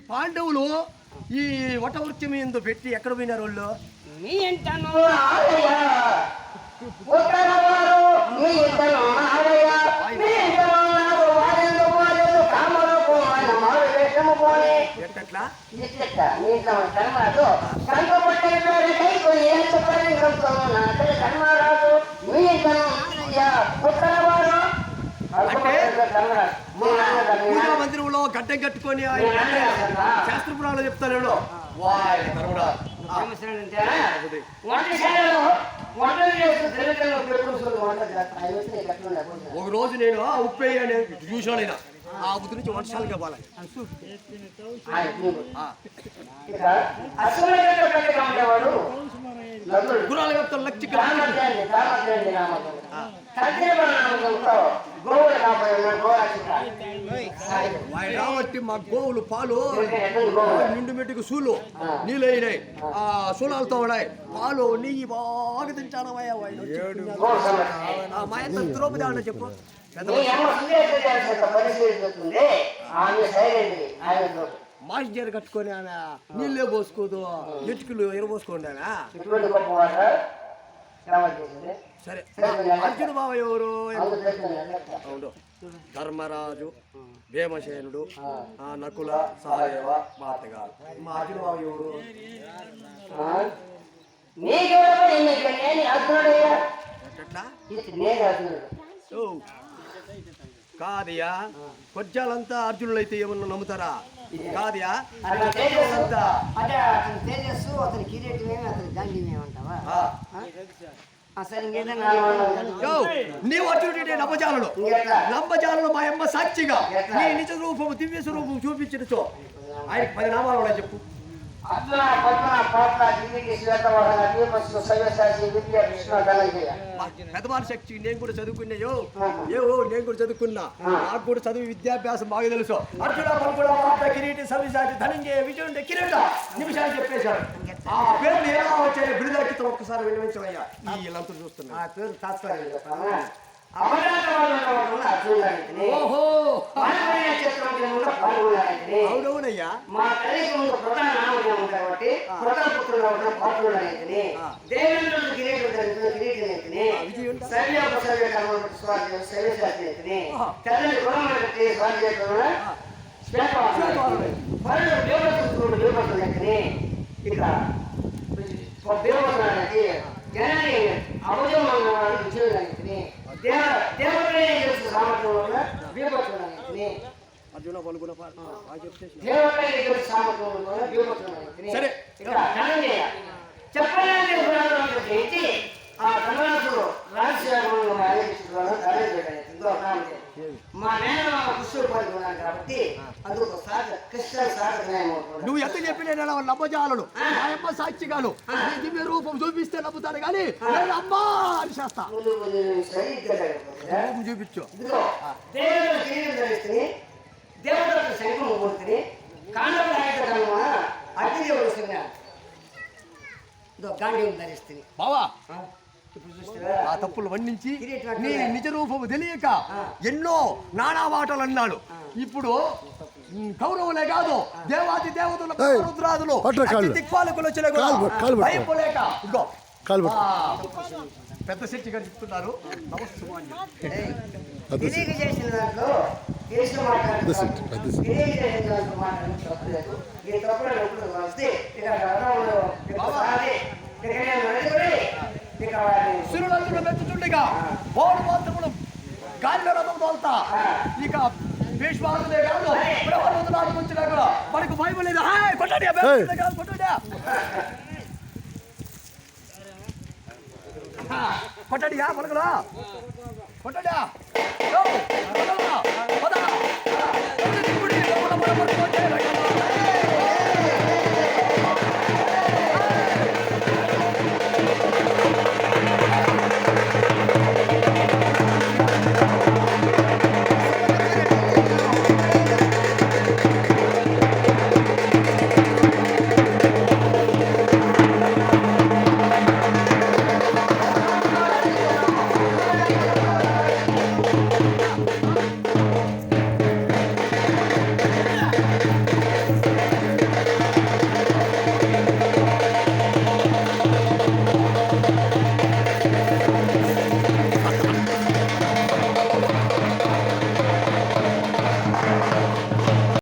ఈ పాండవులు ఈ వటవృత్యం ఎందు పెట్టి ఎక్కడ పోయినారు వాళ్ళు? మీ ఎంటను ఆలయ కట్టె కట్టుకొని ఆయన శాస్త్రపురాలు చెప్తాను ఒక రోజు నేను ఉప్పు వేయని చూసాను నేను ఆ ఉద్దు నుంచి వంటశాల కావాలి గురాలు చెప్తాను లక్ష ఆయన రాబట్టి మా గోవులు పాలు? నిండు మెట్టుకు సూలు. నీళ్ళు అయినాయి ఆ సూలాలతో ఉన్నాయి. పాలు నెయ్యి బాగా సమస్య. మా ఎంత ద్రౌపది అన్న చెప్పు. నీ మాస్టర్ కట్టుకొని ఆమె నీళ్ళే పోసుకోదు. ఎటుకులు ఎరబోసుకోండి ఆమె. సరే. అర్జున బావ ఎవరు. అవును. ధర్మరాజు భీమసేనుడు ఆ. నకుల సహదేవ మా అత్తగారు మా అర్జున బావ ఎవరు? ఎట్లా? కాదయ్యా. కొజ్జాలంతా అర్జునులైతే ఏమన్నా నమ్ముతారా? కాదయా తేజస్సు. అతని కిరీటమేమి అతని అంటావా నీవు అర్జునుడి నమ్మజాలను నమ్మజాలను మా అమ్మ సాక్షిగా. నీ నిజ రూపము దివ్య స్వరూపం చూపించడుచో ఆయనకి పది నామాలు చెప్పు. పాట్ల సవ్యసాచి విద్య కృష్ణ పెద్దవారి శక్తి నేను కూడా చదువుకున్నాయో? ఏవో నేను కూడా చదువుకున్నా. నాకు కూడా చదువు విద్యాభ్యాసం బాగా తెలుసు. అర్జున పలుకుడ పాత్ర కిరీటి సవిసాటి ధనంజయ విజయుండే కిరీట నిమిషాలు చెప్పేశాడు ఆ పేర్లు ఎలా వచ్చాయి బిరుదాకితో ఒక్కసారి వినిపించవయ్యా ఈ వీళ్ళంతా చూస్తున్నా. ఆ పేరు తాత్పర్యం ఓహో. పాల్గొనే చిత్రంలో పాల్గొనాలని అవునవునయ్యా మా తల్లికి ముందు ప్రధాన నామకం ఉంది కాబట్టి ప్రధాన పుత్రుడు ఉన్న పాత్రుడనైతిని దేవేంద్రుడు కిరీటం ధరించిన కిరీటనైతిని విజయుండ. సవ్య ఉపసవ్య కర్మలు స్వార్థ సవ్యశాస్త్రైతిని తెల్లని గుణములు పెట్టి స్వార్థ చేయకుండా శ్వేతవాహనుడైతిని. పరుడు దేవపుత్రుడు దేవపుత్రుడైతిని ఇక దేవపుత్రుడైతే జనాన్ని అవజమంగా విజయుడైతిని దేవ దేవతలే తెలుసు సామర్థ్యం వల్ల దేవపుత్రుడైతిని అర్జున సరే. అవుతుంది. నువ్వు ఎంత చెప్పినా నమ్మజాలను మా అమ్మ సాక్షిగాను నీ దివ్య రూపం చూపిస్తే నమ్ముతాను కానీ నేను అమ్మా అని చేస్తా. రూపం చూపించు. ధరిస్తుంది ఇదో గాంధీని బావా ఆ తప్పులు వండించి నీ నిజ రూపము తెలియక ఎన్నో నానా మాటలు అన్నాడు. ఇప్పుడు కౌరవులే కాదు దేవాది దేవతల రుద్రాదులు దిక్పాలకులు వచ్చిన. భయపడలేక ఇదిగో. పెద్ద శక్తి గారు చెప్తున్నారు. తెలియక చేసిన దాంట్లో it, మాట్లాడుతున్నాను చేసిన దాంట్లో మాట్లాడడం తప్పలేదు ఈ తప్పులు ఎప్పుడు వస్తే ఇక రణంలో ఇక సాగి, ఇక సురులందులు మెచ్చుతుండగా పౌరు మాత్రములు గాలిలో రథం తోల్తా. ఇక భీష్మాదులే కాదు ప్రబలుతున్నాడు వచ్చినా కూడా మనకు భయం లేదు. హాయ్ కొట్టండి కొట్టండి ఆ, కొట్టండి ఆ పలకరా. కొట్టండి